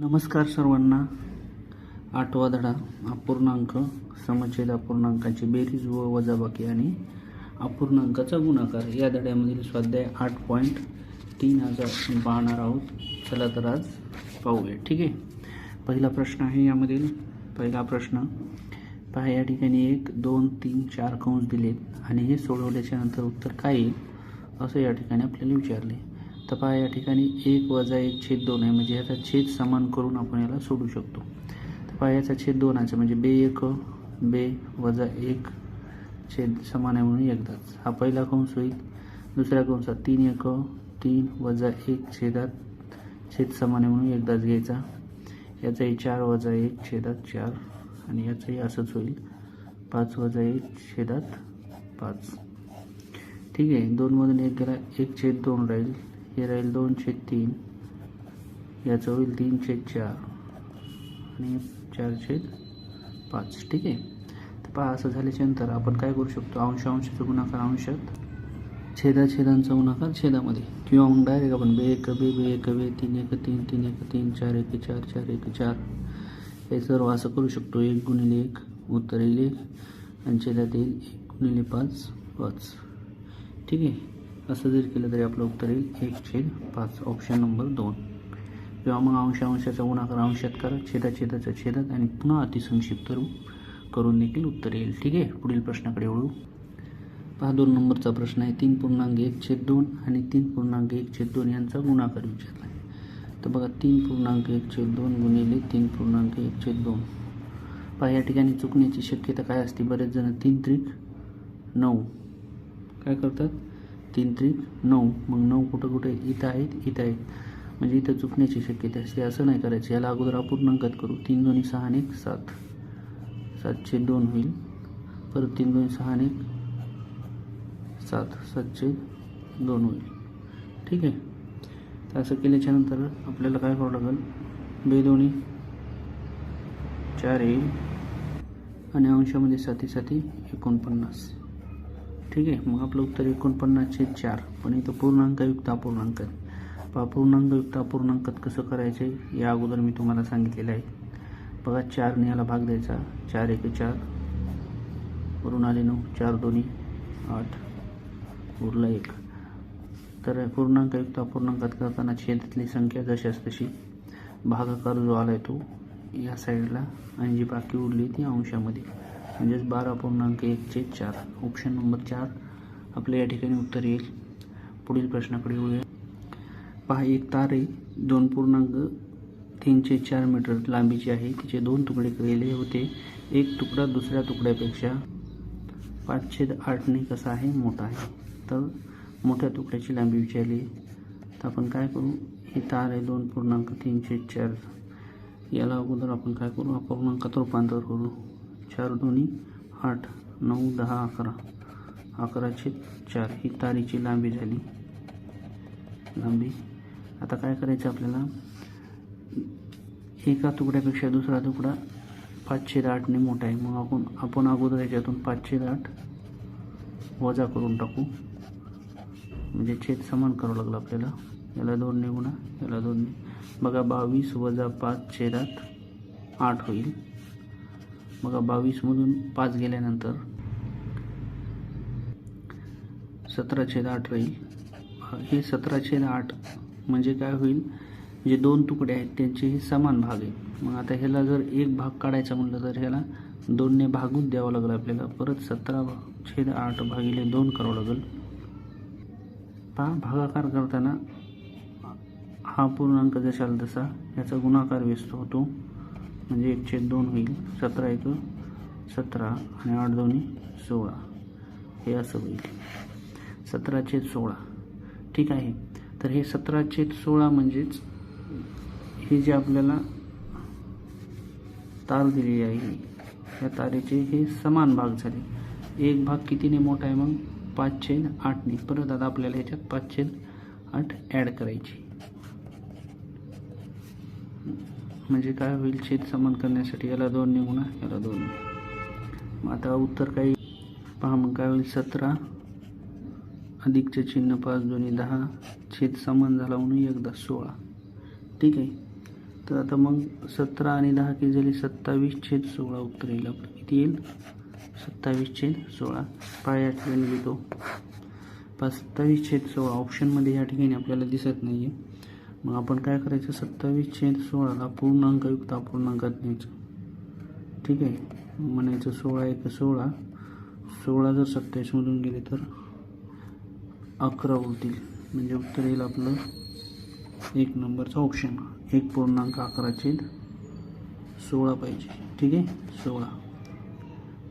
नमस्कार सर्वांना. आठवा धडा अपूर्णांक समच्छेद अपूर्णांकाची बेरीज व वजाबाकी आणि अपूर्णांकाचा गुणाकार. या धड्यामधील स्वाध्याय आठ पॉईंट तीन आज आपण पाहणार आहोत. चला तर आज पाहूया. ठीक आहे? पहिला प्रश्न आहे यामधील. पहिला प्रश्न पहा या ठिकाणी एक दोन तीन चार कंस दिलेत आणि हे सोडवल्याच्या नंतर उत्तर काय येईल? असं या ठिकाणी आपल्याला विचारले. तर पहा या ठिकाणी एक वजा एक छेद दोन आहे. म्हणजे याचा छेद समान करून आपण याला सोडू शकतो. तर पहा याचा छेद दोनाचा म्हणजे बे एक बे वजा एक छेद समान आहे म्हणून एकदाच. हा पहिला कंस होईल. दुसऱ्या कंसात तीन एक तीन वजा एक छेदात छेद समान आहे म्हणून एकदाच घ्यायचा. याचाही चार वजा एक छेदात चार आणि याचंही असंच होईल. पाच वजा एक छेदात पाच. ठीक आहे दोनमधून एक गेला एक छेद दोन राहील. हे राहील दोन छेद तीन. याचं होईल तीन छेद चार. आणि चार छेद पाच. ठीक आहे? तर पहा असं झाल्याच्यानंतर आपण काय करू शकतो? अंश अंशाचा गुणाकार अंशात छेदाछेदांचा गुणाकार छेदामध्ये. किंवा मग डायरेक्ट आपण बे एक बे बे एक बे तीन एक तीन तीन एक तीन चार एक चार चार एक चार. हे सर्व असं करू शकतो. एक गुणिले एक उत्तर येईल एक आणि छेदात येईल एक गुणिले पाच पाच. ठीक आहे? असं जर केलं तरी आपलं उत्तर येईल. एक छेद पाच. ऑप्शन नंबर दोन. किंवा मग अंश अंशाचा गुणाकार अंशात करा छेदा छेदाचा छेदात आणि पुन्हा अतिसंक्षिप्त रूप करून देखील उत्तर येईल. ठीक आहे? पुढील प्रश्नाकडे वळू. पहा दोन नंबरचा प्रश्न आहे. तीन पूर्णांक एक छेद दोन आणि तीन पूर्णांक एक छेद दोन यांचा गुणाकार विचारला आहे. तर बघा तीन पूर्णांक एक छेद दोन गुणिले तीन पूर्णांक एक छेद दोन. पहा या ठिकाणी चुकण्याची शक्यता काय असते? बरेच जण तीन त्रिक नऊ. काय करतात? तीन त्रिक नऊ. मग नऊ कुठं कुठे? इथं आहेत इथं आहेत. म्हणजे इथं चुकण्याची शक्यता असते. असं नाही करायचं. याला अगोदर अपूर्णांकात करू. तीन दोन्ही सहा आणि एक सात. सातशे दोन होईल. परत तीन दोन्ही सहा आणि एक सात. सातशे दोन होईल. ठीक आहे? तर असं केल्याच्यानंतर आपल्याला काय करावं लागेल? बेदोणी चार येईल. आणि अंशामध्ये साथी साथी एकोणपन्नास. ठीक आहे. मग आपलं उत्तर एकोणपन्नासचे चार. पण इथं पूर्णांकयुक्त अपूर्णांक. आहे पहा पूर्णांकयुक्त अपूर्णांकात कसं करायचं आहे या अगोदर मी तुम्हाला सांगितलेलं आहे. बघा चारने याला भाग द्यायचा. चार एक चार. वरून आले नऊ. चार दोन्ही. आठ. उरला एक. तर पूर्णांकयुक्त अपूर्णांकात करताना छेदातली संख्या जशाच तशी. भागाकार जो आला आहे तो या साईडला आणि जी बाकी उरली ती अंशामध्ये. म्हणजेच बारा पूर्णांक एकचे चार. ऑप्शन नंबर चार. आपल्या या ठिकाणी उत्तर येईल. पुढील प्रश्नाकडे येऊया पहा एक तार आहे दोन पूर्णांक तीनशे चार मीटर लांबीची आहे. तिचे दोन तुकडे केलेले होते. एक तुकडा दुसऱ्या तुकड्यापेक्षा पाचशे आठने कसा आहे? मोठा आहे. तर मोठ्या तुकड्याची लांबी विचारली. तर आपण काय करू? ही तार आहे दोन पूर्णांक तीनशे चार. याला अगोदर आपण काय करू? अपूर्णांकात रूपांतर करू. चार दोन्ही आठ नऊ दहा अकरा. अकराशे चार. ही तारीची लांबी झाली. लांबी. आता काय करायचं आपल्याला? एका तुकड्यापेक्षा दुसरा तुकडा पाचशे आठने मोठा आहे. मग आपण आपण अगोदर याच्यातून पाचशे आठ वजा करून टाकू. म्हणजे छेद समान करावं लागलं आपल्याला. याला दोनने गुणा याला दोनने बघा बावीस वजा पाच छेदात आठ होईल. बघा बावीसमधून पाच गेल्यानंतर सतरा छेद आठ राहील. हे सतरा छेद आठ म्हणजे काय होईल? जे दोन तुकडे आहेत त्यांचे हे समान भाग आहे मग आता ह्याला जर एक भाग काढायचा म्हटलं तर ह्याला दोनने भागून द्यावं लागलं आपल्याला. परत सतरा छेद आठ भागिले दोन करावं लागेल. पहा भागाकार करताना हा पूर्णांक जशाल तसा याचा गुणाकार व्यस्त होतो. म्हणजे एक छेद दोन होईल. सतरा एक सतरा आणि आठ दोन्ही सोळा. हे असं होईल. सतरा छेद सोळा. ठीक आहे. तर हे सतरा छेद सोळा म्हणजेच हे जे आपल्याला तार दिलेली आहे या तारेचे हे समान भाग झाले. एक भाग कितीने मोठा आहे मग? पाच छेद आठने. परत आता आपल्याला याच्यात पाच छेद आठ ॲड करायची. म्हणजे काय होईल? छेद समान करण्यासाठी याला दोन गुणा याला दोन. मग आता उत्तर काही पहा मग काय होईल? सतरा अधिकचे चिन्ह पाच दोन्ही दहा. छेद समान झाला म्हणून एकदा सोळा. ठीक आहे? तर आता मग सतरा आणि दहा की झाली? सत्तावीस छेद सोळा उत्तर येईल आपलं. किती येईल? सत्तावीस छेद सोळा. पाय या ठिकाणी लिहितो पाच सत्तावीस छेद सोळा. ऑप्शनमध्ये या ठिकाणी आपल्याला दिसत नाही आहे मग आपण काय करायचं? सत्तावीस छेद सोळाला पूर्णांकयुक्त अपूर्णांकात न्यायचं. ठीक आहे? म्हणायचं सोळा एक सोळा. सोळा जर सत्तावीसमधून गेले तर अकरा उरतील म्हणजे उत्तर येईल आपलं एक नंबरचा ऑप्शन एक पूर्णांक अकरा छेद सोळा पाहिजे. ठीक आहे? सोळा.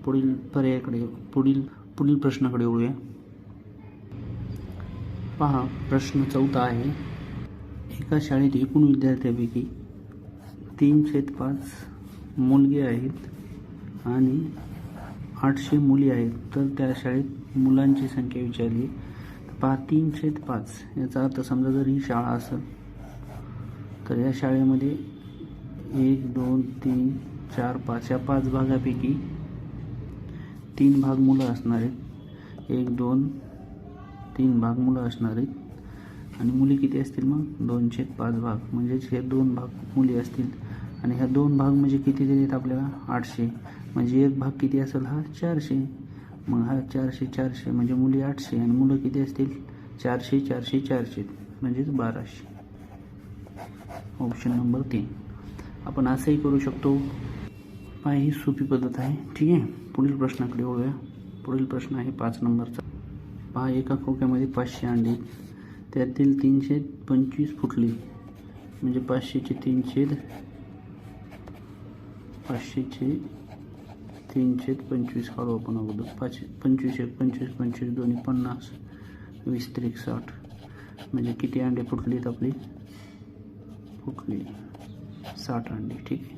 पुढील पर्यायाकडे पुढील पुढील प्रश्नाकडे वळूया. पहा प्रश्न चौथा आहे. एका शाळेत एकूण विद्यार्थ्यापैकी तीनशे पाच मुलगे आहेत आणि आठशे मुली आहेत. तर त्या शाळेत मुलांची संख्या विचारली. तर पहा तीन पाच याचा अर्थ समजा जर ही शाळा असेल तर या शाळेमध्ये एक दोन तीन चार पाच या पाच भागापैकी तीन भाग मुलं असणार. आहेत एक दोन तीन भाग मुलं असणार. आहेत आणि मुली किती असतील मग? दोनशे पाच भाग. म्हणजेच हे दोन भाग मुली असतील. आणि ह्या दोन भाग म्हणजे किती दिलेत आपल्याला? आठशे. म्हणजे एक भाग किती असेल? हा चारशे. मग हा चारशे चारशे म्हणजे मुली आठशे आणि मुलं किती असतील? चारशे चारशे चारशे. म्हणजेच बाराशे. ऑप्शन नंबर तीन. आपण असंही करू शकतो. पहा ही सोपी पद्धत आहे. ठीक आहे? पुढील प्रश्नाकडे वळूया. पुढील प्रश्न आहे पाच नंबरचा. पहा एका खोक्यामध्ये पाचशे अंडी. त्यातील तीनशे पंचवीस फुटली. म्हणजे पाचशेचे तीनशे पाचशेचे तीनशे पंचवीस काढू आपण अगोदर. पाचशे पंचवीस एक पंचवीस पंचवीस दोन्ही पन्नास वीस त्रिक साठ. म्हणजे किती अंडे फुटलीत आपली? फुटली. साठ अंडी ठीक आहे.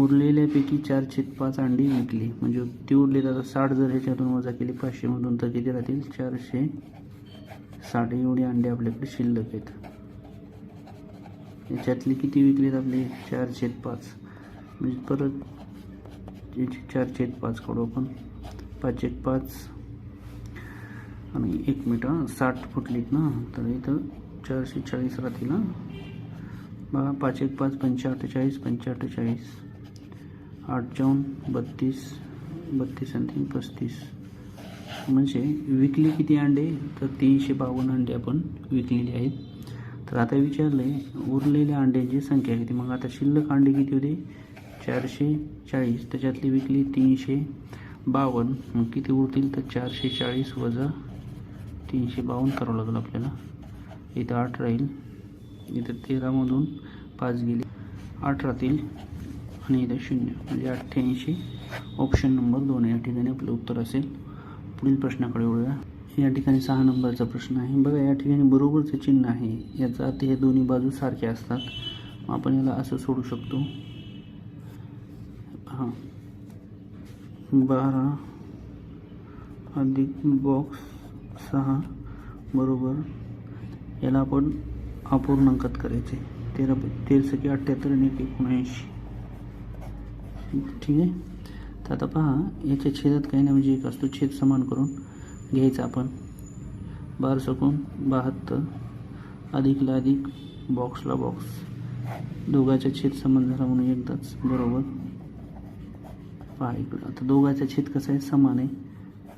उरलेल्यापैकी चार छेद पाच अंडी विकली. म्हणजे ती उरली आता साठ जर ह्याच्यातून वजा केली पाचशेमधून तर किती राहतील? चारशे साठ एवढी अंडे आपल्याकडे शिल्लक आहेत. याच्यातली किती विकलीत आपली? चार पाच. म्हणजे परत याची चार पाच काढू आपण. पाच एक पाच. आणि एक मिनिट हां साठ फुटलीत ना? तर इथं चारशे चाळीस राहतील ना बघा पाच एक पाच पंचे अठ्ठेचाळीस पंचे अठ्ठेचाळीस आठ चौन बत्तीस बत्तीस आणि तीन पस्तीस. म्हणजे विकली किती अंडे? तर तीनशे बावन्न अंडे आपण विकलेली आहेत. तर आता विचारलं आहे उरलेल्या अंड्यांची संख्या किती? मग आता शिल्लक अंडे किती होते? चारशे चाळीस. त्याच्यातली विकली तीनशे बावन्न. मग किती उरतील? तर चारशे चाळीस वजा तीनशे बावन्न करावं लागेल आपल्याला. इथं आठ राहील. इथं तेरामधून पाच गेले. आठ राहतील. आणि इथं शून्य. म्हणजे अठ्ठ्याऐंशी. ऑप्शन नंबर दोन या ठिकाणी आपलं उत्तर असेल. पुढील प्रश्नाकडे वळूया. या ठिकाणी सहा नंबरचा प्रश्न आहे. बघा या ठिकाणी बरोबरचं चिन्ह आहे. याचा अर्थ हे दोन्ही बाजू सारख्या असतात. आपण याला असं सोडू शकतो. हां. बारा अधिक बॉक्स सहा बरोबर. याला आपण अपूर्णांकात करायचे. तेरा तेरा सकी अठ्ठ्याहत्तर आणि एक एकोणऐंशी. ठीक आहे? तर आता पहा याच्या छेदात काही नाही म्हणजे एक असतो छेद समान करून घ्यायचा आपण. बार सकून बहात्तर अधिकला अधिक बॉक्सला बॉक्स दोघाचा छेद समान झाला म्हणून एकदाच बरोबर? पहा इकडं. आता दोघाचा छेद कसा आहे? समान आहे.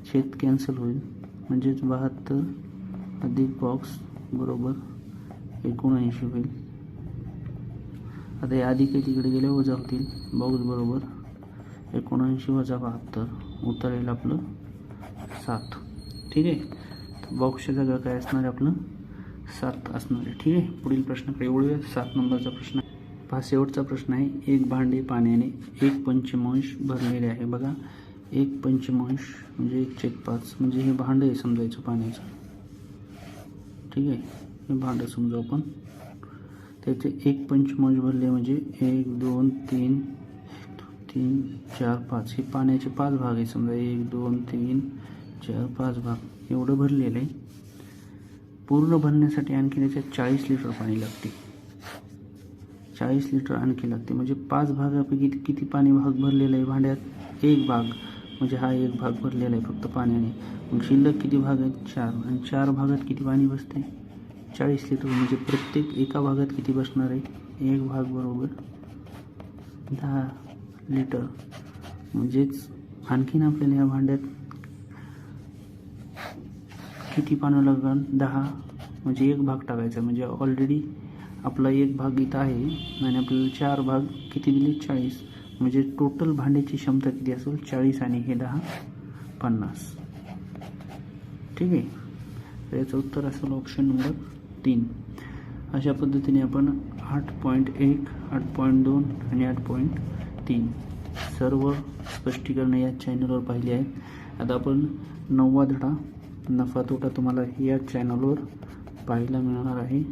छेद कॅन्सल होईल. म्हणजेच बहात्तर अधिक बॉक्स बरोबर? एकोणऐंशी होईल. आता हे अधिक तिकडे गेल्या वजा होतील बॉक्स बरोबर? एकोणऐंशी वजा बहात्तर उत्तर येईल आपलं सात. ठीक आहे? तर बॉक्सच्या जागा काय असणार आहे आपलं? सात असणार आहे. ठीक आहे? पुढील प्रश्नाकडे वळूया सात नंबरचा प्रश्न आहे. पहा शेवटचा प्रश्न आहे. एक भांडे पाण्याने एक पंचमांश भरलेले आहे. बघा एक पंचमांश म्हणजे एक चेक पाच. म्हणजे हे भांडं आहे समजायचं पाण्याचं. ठीक आहे? हे भांडं समजू आपण. त्याचे एक पंचमांश भरले म्हणजे एक दोन तीन तीन चार पाच. हे पाण्याचे पाच भाग आहे समजा एक दोन तीन चार पाच भाग. एवढं भरलेलं आहे. पूर्ण भरण्यासाठी आणखी त्याच्यात चाळीस लिटर पाणी लागते. चाळीस लिटर आणखी लागते. म्हणजे पाच भागापैकी किती पाणी भाग भरलेला आहे भांड्यात? एक भाग. म्हणजे हा एक भाग भरलेला आहे फक्त पाण्याने. मग शिल्लक किती भाग आहेत? चार. आणि चार भागात किती पाणी बसते? चाळीस लिटर. म्हणजे प्रत्येक एका भागात किती बसणार आहे? एक भाग बरोबर दहा. लिटर. म्हणजेच आणखीन आपल्याला या भांड्यात किती पानं लागणार? दहा. म्हणजे एक भाग टाकायचा. म्हणजे ऑलरेडी आपला एक भाग इथं आहे आणि आपल्याला चार भाग किती दिले? चाळीस. म्हणजे टोटल भांड्याची क्षमता किती असेल? चाळीस आणि हे दहा पन्नास. ठीक आहे? तर याचं उत्तर असेल ऑप्शन नंबर तीन. अशा पद्धतीने आपण आठ पॉईंट एक आठ पॉईंट दोन आणि आठ पॉईंट तीन सर्व स्पष्टीकरणं या चॅनलवर पाहिली आहेत. आता आपण नववा धडा नफा तोटा तुम्हाला या चॅनलवर पाहायला मिळणार आहे.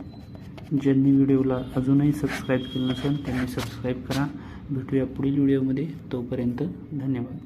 ज्यांनी व्हिडिओला अजूनही सबस्क्राईब केलं नसेल त्यांनी सबस्क्राईब करा. भेटूया पुढील व्हिडिओमध्ये. तोपर्यंत धन्यवाद.